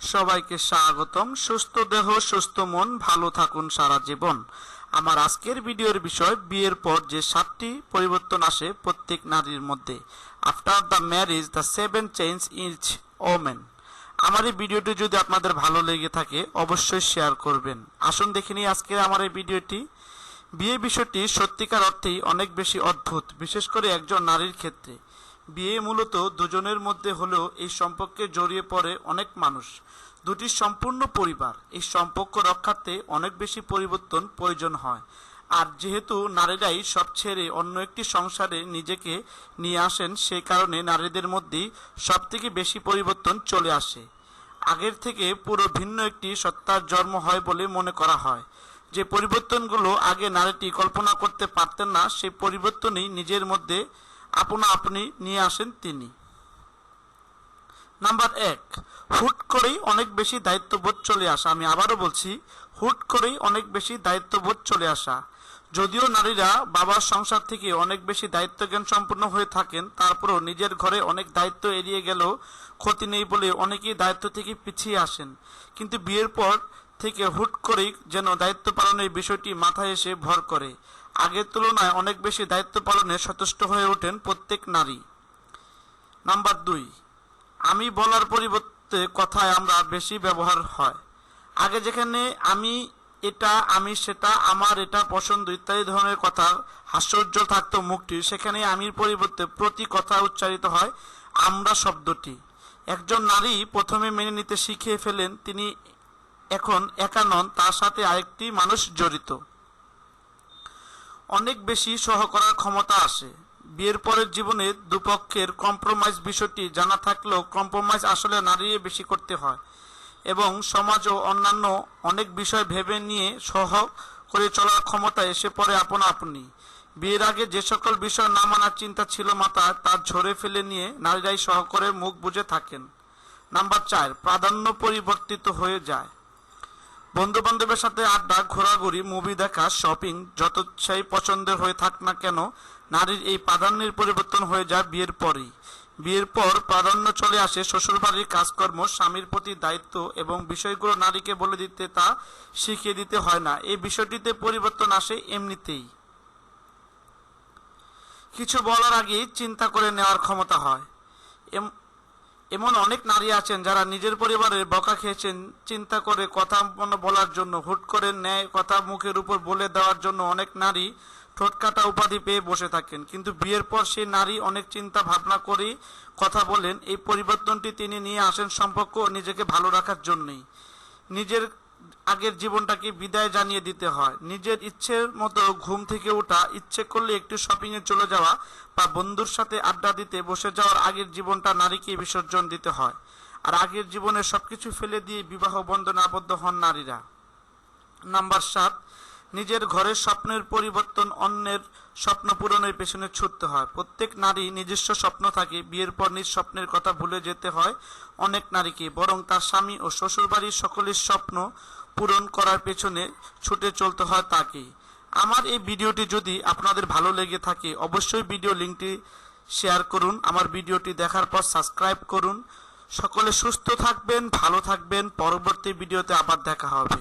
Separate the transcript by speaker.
Speaker 1: সবাইকে স্বাগতম। সুস্থ দেহ, সুস্থ মন, ভালো থাকুন সারা জীবন। আমার আজকের ভিডিওর বিষয়, বিয়ের পর যে সাতটি পরিবর্তন আসে প্রত্যেক নারীর মধ্যে। After the marriage the seven change is women আমার এই ভিডিওটি যদি আপনাদের ভালো লেগে থাকে, অবশ্যই শেয়ার করবেন। আসুন দেখে নিই আজকে আমার এই ভিডিওটি। বিয়ে বিষয়টি সত্যিকার অর্থেই অনেক বেশি অদ্ভুত, বিশেষ করে একজন নারীর ক্ষেত্রে। বিয়ে মূলত দুজনের মধ্যে হলেও এই সম্পর্কে জড়িয়ে পড়ে অনেক মানুষ। দুটি সম্পূর্ণ পরিবার। এই সম্পর্ক রক্ষার্থে অনেক বেশি পরিবর্তন প্রয়োজন হয়। আর যেহেতু নারীরাই সব ছেড়ে অন্য একটি সংসারে নিজেকে নিয়ে আসেন সেই কারণে নারীদের মধ্যেই সব থেকে বেশি পরিবর্তন চলে আসে। আগের থেকে পুরো ভিন্ন একটি সত্তার জন্ম হয় বলে মনে করা হয়। যে পরিবর্তনগুলো আগে নারীটি কল্পনা করতে পারতেন না, সেই পরিবর্তনই নিজের মধ্যে আপনা আপনি নিয়ে আসেন তিনি। নাম্বার এক, হুট করেই অনেক বেশি দায়িত্ববোধ চলে আসা। আমি আবারও বলছি, হুট করেই অনেক বেশি দায়িত্ববোধ চলে আসা। যদিও নারীরা বাবার সংসার থেকে অনেক বেশি দায়িত্ব জ্ঞান সম্পন্ন হয়ে থাকেন, তারপরও নিজের ঘরে অনেক দায়িত্ব এড়িয়ে গেলেও ক্ষতি নেই বলে অনেকেই দায়িত্ব থেকে পিছিয়ে আসেন। কিন্তু বিয়ের পর থেকে হুট করেই যেন দায়িত্ব পালনের বিষয়টি মাথায় এসে ভর করে। আগের তুলনায় অনেক বেশি দায়িত্ব পালনে সচেষ্ট হয়ে ওঠেন প্রত্যেক নারী। নাম্বার দুই, আমি বলার পরিবর্তে কথায় আমরা বেশি ব্যবহার হয়। আগে যেখানে আমি এটা, আমি সেটা, আমার এটা, পছন্দ ইত্যাদি ধরনের কথা, হাস্যোজ্জ্বল থাকতো মুখটি, সেখানে আমির পরিবর্তে প্রতি কথা উচ্চারিত হয় আমরা শব্দটি। একজন নারী প্রথমে মেনে নিতে শিখিয়ে ফেলেন, তিনি এখন একা নন, তার সাথে আরেকটি মানুষ জড়িত। অনেক বেশি সহ করার ক্ষমতা আসে। বিয়ের পরের জীবনে দুপক্ষের কম্প্রোমাইজ বিষয়টি জানা থাকলেও কম্প্রোমাইজ আসলে নারীয়ে বেশি করতে হয় এবং সমাজ ও অন্যান্য অনেক বিষয় ভেবে নিয়ে সহ করে চলার ক্ষমতা এসে পড়ে আপনা আপনি। বিয়ের আগে যে সকল বিষয় না মানার চিন্তা ছিল মাথায় তা ঝরে ফেলে নিয়ে নারীরাই সহ করে মুখ বুঝে থাকেন। নাম্বার চার, প্রাধান্য পরিবর্তিত হয়ে যায়। বন্ধু বান্ধবের সাথে আড্ডা, ঘোরাঘুরি মুভি দেখা শপিং যত সেই পছন্দের হয়ে থাক না কেন, নারীর এই প্রাধান্যের পরিবর্তন হয়ে যায় বিয়ের পরেই। বিয়ের পর প্রাধান্য চলে আসে শ্বশুরবাড়ির কাজকর্ম, স্বামীর প্রতি দায়িত্ব এবং বিষয়গুলো নারীকে বলে দিতে তা শিখিয়ে দিতে হয় না। এই বিষয়টিতে পরিবর্তন আসে এমনিতেই। কিছু বলার আগেই চিন্তা করে নেওয়ার ক্ষমতা হয়। এমন অনেক নারী আছেন যারা নিজের পরিবারের বকা খেয়েছেন, চিন্তা করে কথা বলার জন্য, হুট করে ন্যায় কথা মুখের উপর বলে দেওয়ার জন্য অনেক নারী ঠোঁটকাটা উপাধি পেয়ে বসে থাকেন। কিন্তু বিয়ের পর সেই নারী অনেক চিন্তা ভাবনা করে কথা বলেন। এই পরিবর্তনটি তিনি নিয়ে আসেন সম্পর্ক নিজেকে ভালো রাখার জন্যই। নিজের আগের জীবনটাকে বিদায় জানিয়ে দিতে হয়। নিজের ইচ্ছের মতো ঘুম থেকে ওঠা, ইচ্ছে করলে একটু শপিং এ চলে যাওয়া বা বন্ধুর সাথে আড্ডা দিতে, বসে যাওয়ার আগের জীবনটা নারীকে বিসর্জন দিতে হয়। আর আগের জীবনে সবকিছু ফেলে দিয়ে বিবাহ বন্ধনে আবদ্ধ হন নারীরা। নাম্বার সাত নিজের ঘরের স্বপ্নের পরিবর্তন অন্যের স্বপ্ন পূরণের পেছনে ছুটতে হয়। প্রত্যেক নারী নিজস্ব স্বপ্ন থাকে, বিয়ের পর নিজ স্বপ্নের কথা ভুলে যেতে হয় অনেক নারীকে। বরং তার স্বামী ও শ্বশুরবাড়ির সকলের স্বপ্ন পূরণ করার পেছনে ছুটে চলতে হয় তাকেই। আমার এই ভিডিওটি যদি আপনাদের ভালো লেগে থাকে, অবশ্যই ভিডিও লিঙ্কটি শেয়ার করুন। আমার ভিডিওটি দেখার পর সাবস্ক্রাইব করুন। সকলে সুস্থ থাকবেন, ভালো থাকবেন। পরবর্তী ভিডিওতে আবার দেখা হবে।